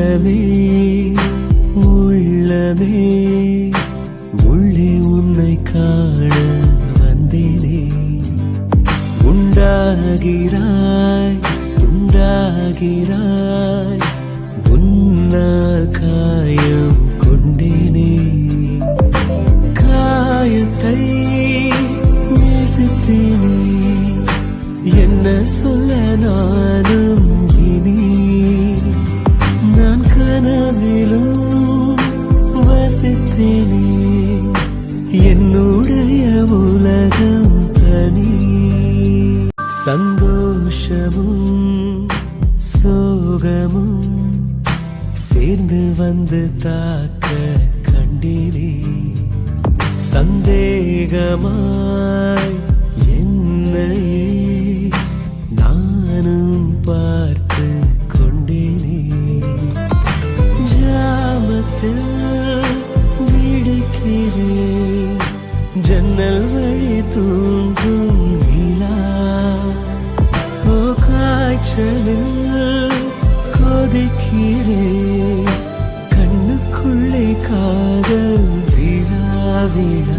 உள்ளமே உள்ளமே. உள்ளே உன்னை காண வந்தேனே. உண்டாகிறாய் உண்டாகிறாய். உன்னால் காயம் கொண்டேனே. காயத்தை நேசித்தேனே. என்ன சொல்ல நானும் கனவிலும் வசித்தேனே. என்னுடைய உலகம் தனி. சந்தோஷமும் சோகமும் சேர்ந்து வந்து தாக்க கண்டினே. சந்தேகமாய் பார்த்து விழிக்கிறேன் ஜன்னல் வழி தூங்கும் நிலா. ஓ காய்ச்சலில் கொதிக்கிறேன் கண்ணுக்குள்ளே காதல் விழா விழா.